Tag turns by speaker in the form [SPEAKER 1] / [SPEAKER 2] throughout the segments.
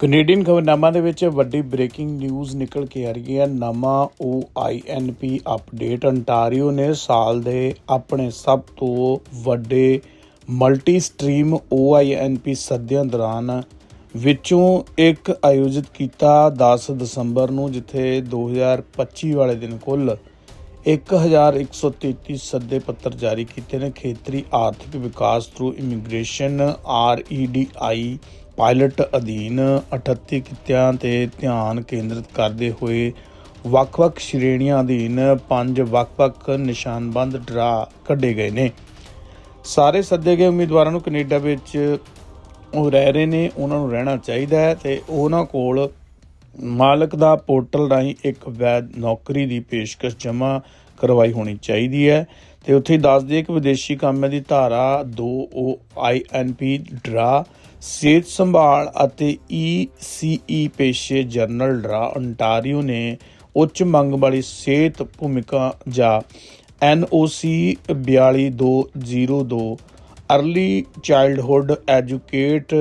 [SPEAKER 1] Canadian ਖਬਰਨਾਮਾ ਦੇ ਵਿੱਚ ਵੱਡੀ ਬ੍ਰੇਕਿੰਗ ਨਿਊਜ਼ ਨਿਕਲ ਕੇ ਆ ਰਹੀ ਹੈ। ਨਵਾਂ OINP ਅਪਡੇਟ ਅੰਟਾਰੀਓ ਨੇ ਸਾਲ ਦੇ ਆਪਣੇ ਸਭ ਤੋਂ ਵੱਡੇ ਮਲਟੀ ਸਟਰੀਮ OINP ਸੱਦਿਆਂ ਦੌਰਾਨ ਵਿੱਚੋਂ ਇੱਕ ਆਯੋਜਿਤ ਕੀਤਾ 10 ਦਸੰਬਰ ਨੂੰ, ਜਿੱਥੇ 2025 ਵਾਲੇ ਦਿਨ ਕੁੱਲ 1133 ਸੱਦੇ ਪੱਤਰ ਜਾਰੀ ਕੀਤੇ ਨੇ। ਖੇਤਰੀ ਆਰਥਿਕ ਵਿਕਾਸ ਥਰੂ ਇਮੀਗ੍ਰੇਸ਼ਨ REDI ਪਾਇਲਟ ਅਧੀਨ 38 ਕਿੱਤਿਆਂ ਤੇ ਧਿਆਨ ਕੇਂਦਰਿਤ ਕਰਦੇ ਹੋਏ ਵੱਖ-ਵੱਖ ਸ਼੍ਰੇਣੀਆਂ ਅਧੀਨ ਪੰਜ ਵੱਖ-ਵੱਖ ਨਿਸ਼ਾਨਬੰਦ ਡਰਾ ਕੱਢੇ ਗਏ ਨੇ। ਸਾਰੇ ਸੱਦੇ ਗਏ ਉਮੀਦਵਾਰਾਂ ਨੂੰ ਕੈਨੇਡਾ ਵਿੱਚ ਉਹ ਰਹਿ ਰਹੇ ਨੇ, ਉਹਨਾਂ ਨੂੰ ਰਹਿਣਾ ਚਾਹੀਦਾ ਹੈ ਤੇ ਉਹਨਾਂ ਕੋਲ ਮਾਲਕ ਦਾ ਪੋਰਟਲ ਰਾਹੀਂ ਇੱਕ ਵੈਦ ਨੌਕਰੀ ਦੀ ਪੇਸ਼ਕਸ਼ ਜਮ੍ਹਾਂ ਕਰਵਾਈ ਹੋਣੀ ਚਾਹੀਦੀ ਹੈ ਤੇ ਉੱਥੇ ਹੀ ਦੱਸ ਦਈਏ ਕਿ ਵਿਦੇਸ਼ੀ ਕਾਮਾਂ ਦੀ ਧਾਰਾ 2 OINP ਡਰਾ ਸਿਹਤ ਸੰਭਾਲ ਅਤੇ ECE ਪੇਸ਼ੇ ਜਰਨਲ ਡਰਾ ਅੰਟਾਰੀਓ ਨੇ ਉੱਚ ਮੰਗ ਵਾਲੀ ਸਿਹਤ ਭੂਮਿਕਾ ਜਾਂ NOC 42202 ਅਰਲੀ ਚਾਈਲਡਹੁੱਡ ਐਜੂਕੇਟ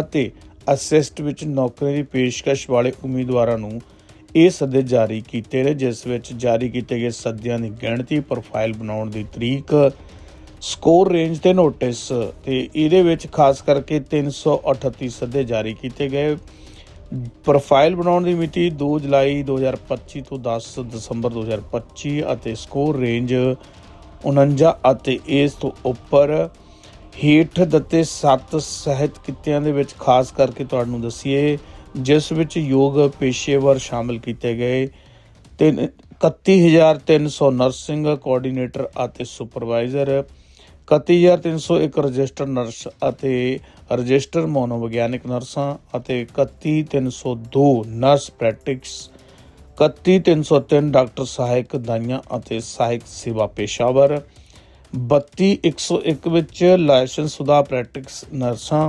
[SPEAKER 1] ਅਤੇ ਅਸਿਸਟ ਵਿੱਚ ਨੌਕਰੀ ਦੀ ਪੇਸ਼ਕਸ਼ ਵਾਲੇ ਉਮੀਦਵਾਰਾਂ ਨੂੰ ਇਹ ਸੱਦੇ ਜਾਰੀ ਕੀਤੇ ਨੇ, ਜਿਸ ਵਿੱਚ ਜਾਰੀ ਕੀਤੇ ਗਏ ਸੱਦਿਆਂ ਦੀ ਗਿਣਤੀ, ਪ੍ਰੋਫਾਈਲ ਬਣਾਉਣ ਦੀ ਤਰੀਕ ਸਕੋਰ ਰੇਂਜ ਤੇ ਨੋਟਿਸ ਤੇ ਇਹਦੇ ਵਿੱਚ ਖਾਸ ਕਰਕੇ 338 ਸੱਦੇ ਜਾਰੀ ਕੀਤੇ ਗਏ। ਪ੍ਰੋਫਾਈਲ ਬਣਾਉਣ ਦੀ ਮਿਤੀ 2 ਜੁਲਾਈ 2025 ਤੋਂ 10 ਦਸੰਬਰ 2025 ਅਤੇ ਸਕੋਰ ਰੇਂਜ 49 ਅਤੇ ਇਸ ਤੋਂ ਉੱਪਰ ਹੇਠ ਦਿੱਤੇ ਸੱਤ ਸਹਿਤ ਕਿੱਤਿਆਂ ਦੇ ਵਿੱਚ ਖਾਸ ਕਰਕੇ ਤੁਹਾਨੂੰ ਦਸੀਏ, ਜਿਸ ਵਿੱਚ ਯੋਗ ਪੇਸ਼ੇਵਰ ਸ਼ਾਮਲ ਕੀਤੇ ਗਏ। ਤੇ 31300 ਨਰਸਿੰਗ ਕੋਆਰਡੀਨੇਟਰ ਅਤੇ ਸੁਪਰਵਾਈਜ਼ਰ 31301 ਰਜਿਸਟਰ ਨਰਸ ਅਤੇ ਰਜਿਸਟਰ ਮਨੋਵਿਗਿਆਨਿਕ ਨਰਸਾਂ ਅਤੇ 31302 ਨਰਸ ਪ੍ਰੈਕਟਿਕਸ 31303 ਡਾਕਟਰ ਸਹਾਇਕ ਦਾਈਆਂ ਅਤੇ ਸਹਾਇਕ ਸੇਵਾ ਪੇਸ਼ਾਵਰ 32101 ਵਿੱਚ ਲਾਇਸੈਂਸ ਸੁਦਾ ਪ੍ਰੈਕਟਿਕਸ ਨਰਸਾਂ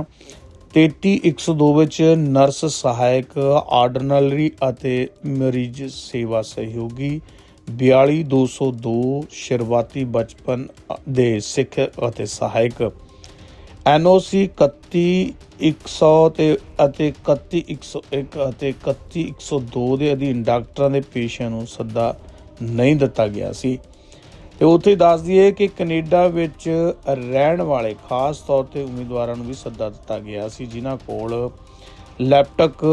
[SPEAKER 1] 33102 ਵਿੱਚ ਨਰਸ ਸਹਾਇਕ ਆਰਡੀਨਰੀ ਅਤੇ ਮਰੀਜ਼ ਸੇਵਾ ਸਹਿਯੋਗੀ 42202 ਸ਼ੁਰੂਆਤੀ ਬਚਪਨ ਦੇ ਸਿੱਖ ਅਤੇ ਸਹਾਇਕ। NOC 31100 ਤੇ, ਅਤੇ 31101 ਅਤੇ 31102 ਦੇ ਅਧੀਨ ਡਾਕਟਰਾਂ ਦੇ ਪੇਸ਼ਿਆਂ ਨੂੰ ਸੱਦਾ ਨਹੀਂ ਦਿੱਤਾ ਗਿਆ ਸੀ। ਤੇ ਉੱਥੇ ਹੀ ਦੱਸ ਦਈਏ ਕਿ ਕੈਨੇਡਾ ਵਿੱਚ ਰਹਿਣ ਵਾਲੇ ਖਾਸ ਤੌਰ ਤੇ ਉਮੀਦਵਾਰਾਂ ਨੂੰ ਵੀ ਸੱਦਾ ਦਿੱਤਾ ਗਿਆ ਸੀ, ਜਿਨ੍ਹਾਂ ਕੋਲ ਲੈਪਟਕ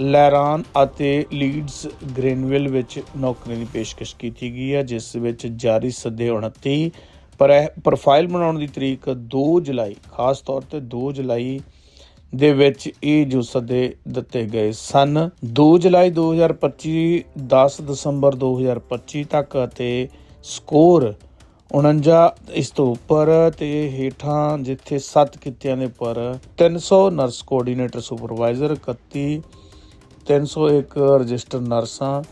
[SPEAKER 1] ਲੈਰਾਨ ਅਤੇ ਲੀਡਸ ਗ੍ਰੇਨਵਿਲ ਵਿੱਚ ਨੌਕਰੀ ਦੀ ਪੇਸ਼ਕਸ਼ ਕੀਤੀ ਗਈ ਹੈ, ਜਿਸ ਵਿੱਚ ਜਾਰੀ ਸੱਦੇ 29 ਪਰ ਪ੍ਰੋਫਾਈਲ ਬਣਾਉਣ ਦੀ ਤਰੀਕ 2 ਜੁਲਾਈ, ਖਾਸ ਤੌਰ ਤੇ 2 ਜੁਲਾਈ ਦੇ ਵਿੱਚ ਇਹ ਜੋ ਸੱਦੇ ਦਿੱਤੇ ਗਏ ਸਨ 2 ਜੁਲਾਈ 2025 10 ਦਸੰਬਰ 2025 ਤੱਕ ਅਤੇ ਸਕੋਰ 49 ਇਸ ਤੋਂ ਉੱਪਰ ਤੇ ਹੇਠਾਂ ਜਿੱਥੇ 7 ਕਿੱਤਿਆਂ ਦੇ ਉੱਪਰ 300 ਨਰਸ ਕੋਆਰਡੀਨੇਟਰ ਸੁਪਰਵਾਈਜ਼ਰ 31 301 ਰਜਿਸਟਰ ਨਰਸਾਂ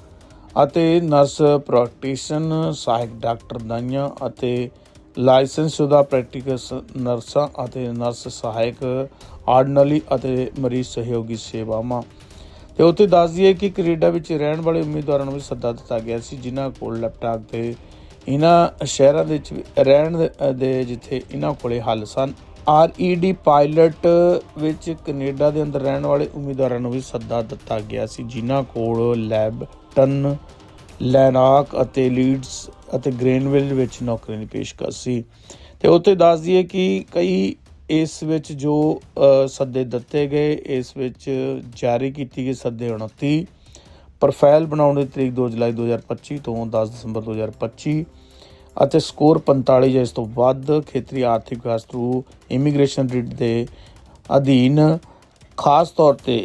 [SPEAKER 1] ਅਤੇ ਨਰਸ ਪ੍ਰੈਕਟੀਸ਼ਨ ਸਹਾਇਕ ਡਾਕਟਰ ਦਾਈਆਂ ਅਤੇ ਲਾਇਸੈਂਸਸ਼ੁਦਾ ਪ੍ਰੈਕਟਿਕਸ ਨਰਸਾਂ ਅਤੇ ਨਰਸ ਸਹਾਇਕ ਆਰਡੀਨਰੀ ਅਤੇ ਮਰੀਜ਼ ਸਹਿਯੋਗੀ ਸੇਵਾਵਾਂ। ਤੇ ਉੱਥੇ ਦੱਸ ਦਈਏ ਕਿ ਕੈਨੇਡਾ ਵਿੱਚ ਰਹਿਣ ਵਾਲੇ ਉਮੀਦਵਾਰਾਂ ਨੂੰ ਵੀ ਸੱਦਾ ਦਿੱਤਾ ਗਿਆ ਸੀ, ਜਿਨ੍ਹਾਂ ਕੋਲ ਲੈਪਟਾਪ ਤੇ ਇਹਨਾਂ ਸ਼ਹਿਰਾਂ ਦੇ ਵਿੱਚ ਵੀ ਰਹਿਣ ਦੇ- ਦੇ ਜਿੱਥੇ ਇਹਨਾਂ ਕੋਲੇ ਹੱਲ ਸਨ। ਆਰਈਡੀ ਪਾਇਲਟ ਵਿੱਚ ਕੈਨੇਡਾ ਦੇ ਅੰਦਰ ਰਹਿਣ ਵਾਲੇ ਉਮੀਦਵਾਰਾਂ ਨੂੰ ਵੀ ਸੱਦਾ ਦਿੱਤਾ ਗਿਆ ਸੀ, ਜਿਨ੍ਹਾਂ ਕੋਲ ਲੈਬਟਨ, ਲੈਨਾਕ ਅਤੇ ਲੀਡਸ ਅਤੇ ਗ੍ਰੇਨਵਿਲ ਵਿੱਚ ਨੌਕਰੀ ਦੀ ਪੇਸ਼ਕਸ਼ ਸੀ। ਤੇ ਉੱਥੇ ਦੱਸ ਦਈਏ ਕਿ ਕਈ ਇਸ ਵਿੱਚ ਜੋ ਸੱਦੇ ਦਿੱਤੇ ਗਏ, ਇਸ ਵਿੱਚ ਜਾਰੀ ਕੀਤੀ ਗਈ ਸੱਦੇ 29 ਪ੍ਰੋਫਾਈਲ ਬਣਾਉਣ ਦੀ ਤਰੀਕ 2 ਜੁਲਾਈ 2025 ਤੋਂ 10 ਦਸੰਬਰ 2025 ਅਤੇ ਸਕੋਰ 45 ਜਾਂ ਇਸ ਤੋਂ ਵੱਧ ਖੇਤਰੀ ਆਰਥਿਕ ਵਿਕਾਸ ਥਰੂ ਇਮੀਗ੍ਰੇਸ਼ਨ ਰਿਟ ਦੇ ਅਧੀਨ ਖਾਸ ਤੌਰ ਤੇ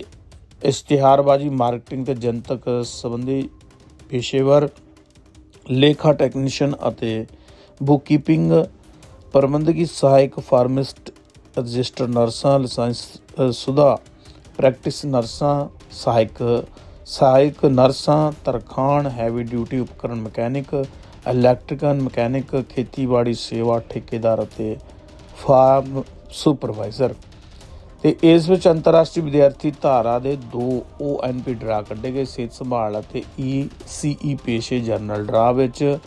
[SPEAKER 1] ਇਸ਼ਤਿਹਾਰਬਾਜ਼ੀ ਮਾਰਕੀਟਿੰਗ ਤੇ ਜਨਤਕ ਸੰਬੰਧੀ ਪੇਸ਼ੇਵਰ ਲੇਖਾ ਟੈਕਨੀਸ਼ੀਅਨ ਅਤੇ ਬੁੱਕਕੀਪਿੰਗ ਪ੍ਰਬੰਧਕੀ ਸਹਾਇਕ ਫਾਰਮਿਸਟ ਰਜਿਸਟਰ ਨਰਸਾਂ ਲਾਇਸੈਂਸ ਅ, ਪ੍ਰੈਕਟਿਸ ਨਰਸਾਂ ਸਹਾਇਕ ਸਹਾਇਕ ਨਰਸਾਂ ਤਰਖਾਣ ਹੈਵੀ ਡਿਊਟੀ ਉਪਕਰਨ ਮਕੈਨਿਕ ਇਲੈਕਟ੍ਰੀਕਲ, ਮਕੈਨਿਕ, ਖੇਤੀਬਾੜੀ, ਸੇਵਾ, ਠੇਕੇਦਾਰ ਅਤੇ ਫਾਰਮ ਸੁਪਰਵਾਈਜ਼ਰ। ਤੇ ਇਸ ਵਿੱਚ ਅੰਤਰਰਾਸ਼ਟਰੀ ਵਿਦਿਆਰਥੀ ਧਾਰਾ ਦੇ ਦੋ ONP ਡਰਾ ਕੱਢੇ ਗਏ, ਸਿਹਤ ਸੰਭਾਲ ਅਤੇ ECE ਪੇਸ਼ੇ ਜਰਨਲ ਡਰਾ ਵਿੱਚ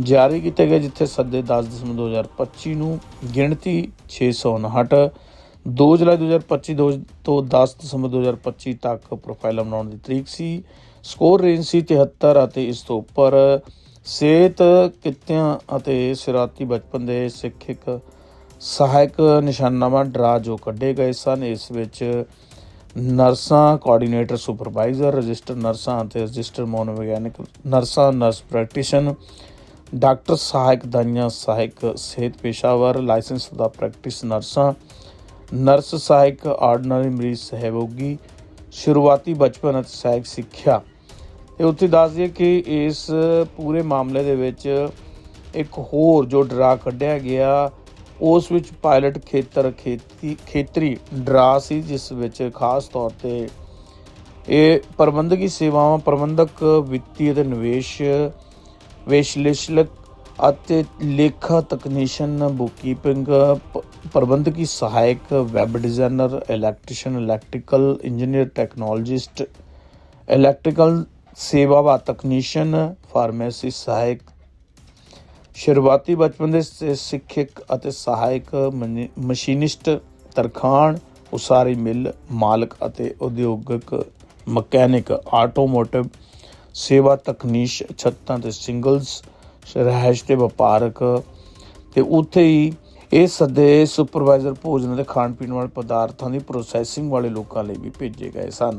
[SPEAKER 1] ਜਾਰੀ ਕੀਤੇ ਗਏ, ਜਿੱਥੇ ਸੱਦੇ 10 ਦਸੰਬਰ 2025 ਨੂੰ ਗਿਣਤੀ 659 2 ਜੁਲਾਈ 2025 ਦੋ- ਤੋਂ 10 ਦਸੰਬਰ 2025 ਤੱਕ ਪ੍ਰੋਫਾਈਲ ਬਣਾਉਣ ਦੀ ਤਰੀਕ ਸੀ। ਸਕੋਰ ਰੇਂਜ ਸੀ 73 ਅਤੇ ਇਸ ਤੋਂ ਉੱਪਰ ਸਿਹਤ ਕਿੱਤਿਆਂ ਅਤੇ ਸਿਰਾਤੀ ਬਚਪਨ ਦੇ ਸਿੱਖਿਅਕ ਸਹਾਇਕ ਨਿਸ਼ਾਨਾਵਾਂ ਡਰਾ ਜੋ ਕੱਢੇ ਗਏ ਸਨ, ਇਸ ਵਿੱਚ ਨਰਸਾਂ ਕੋਆਰਡੀਨੇਟਰ ਸੁਪਰਵਾਈਜ਼ਰ ਰਜਿਸਟਰ ਨਰਸਾਂ ਅਤੇ ਰਜਿਸਟਰ ਮਨੋਵਿਗਿਆਨਕ ਨਰਸਾਂ ਨਰਸ ਪ੍ਰੈਕਟੀਸ਼ਨ ਡਾਕਟਰ ਸਹਾਇਕ ਦਾਈਆਂ, ਸਹਾਇਕ ਸਿਹਤ ਪੇਸ਼ਾਵਰ ਲਾਇਸੈਂਸ ਦਾ ਪ੍ਰੈਕਟਿਸ ਨਰਸਾਂ ਨਰਸ ਸਹਾਇਕ ਆਰਡੀਨਰੀ ਮਰੀਜ਼, ਸਹਿਯੋਗੀ, ਸ਼ੁਰੂਆਤੀ ਬਚਪਨ ਅਤੇ ਸਹਾਇਕ ਸਿੱਖਿਆ। ਤੇ ਉੱਥੇ ਦੱਸ ਦਈਏ ਕਿ ਇਸ ਪੂਰੇ ਮਾਮਲੇ ਦੇ ਵਿੱਚ ਇੱਕ ਹੋਰ ਜੋ ਡਰਾ ਕੱਢਿਆ ਗਿਆ, ਉਸ ਵਿੱਚ ਪਾਇਲਟ ਖੇਤਰ ਖੇਤੀ, ਖੇਤਰੀ ਡਰਾ ਸੀ, ਜਿਸ ਵਿੱਚ ਖਾਸ ਤੌਰ ਤੇ ਇਹ ਪ੍ਰਬੰਧਕੀ ਸੇਵਾਵਾਂ, ਪ੍ਰਬੰਧਕ ਵਿੱਤੀ ਅਤੇ ਨਿਵੇਸ਼, ਵਿਸ਼ਲੇਸ਼ਕ ਅਤੇ ਲੇਖਾ ਤਕਨੀਸ਼ੀਅਨ ਬੁਕਕੀਪਿੰਗ ਪ- ਪ੍ਰਬੰਧਕੀ ਸਹਾਇਕ web designer electrician electrical engineer technologist electrical ਸੇਵਾ ਵਾ ਤਕਨੀਸ਼ੀਅਨ, ਫਾਰਮੇਸੀ ਸਹਾਇਕ, ਸ਼ੁਰੂਆਤੀ ਬਚਪਨ ਦੇ ਸਿੱਖਿਕ ਅਤੇ ਸਹਾਇਕ ਮਸ਼ੀਨਿਸਟ, ਤਰਖਾਣ, ਉਸਾਰੀ ਮਿੱਲ, ਮਾਲਕ ਅਤੇ ਉਦਯੋਗਿਕ ਮਕੈਨਿਕ, ਆਟੋਮੋਟਿਵ ਸੇਵਾ ਤਕਨੀਸ਼, ਛੱਤਾਂ ਤੇ ਸਿੰਗਲਸ, ਰਹਿਸ਼ ਤੇ ਵਪਾਰਕ ਤੇ ਉੱਥੇ ਹੀ ਇਹ ਸੱਦੇ ਸੁਪਰਵਾਈਜ਼ਰ ਭੋਜਨ ਅਤੇ ਖਾਣ ਪੀਣ ਵਾਲੇ ਪਦਾਰਥਾਂ ਦੀ ਪ੍ਰੋਸੈਸਿੰਗ ਵਾਲੇ ਲੋਕਾਂ ਲਈ ਵੀ ਭੇਜੇ ਗਏ ਸਨ।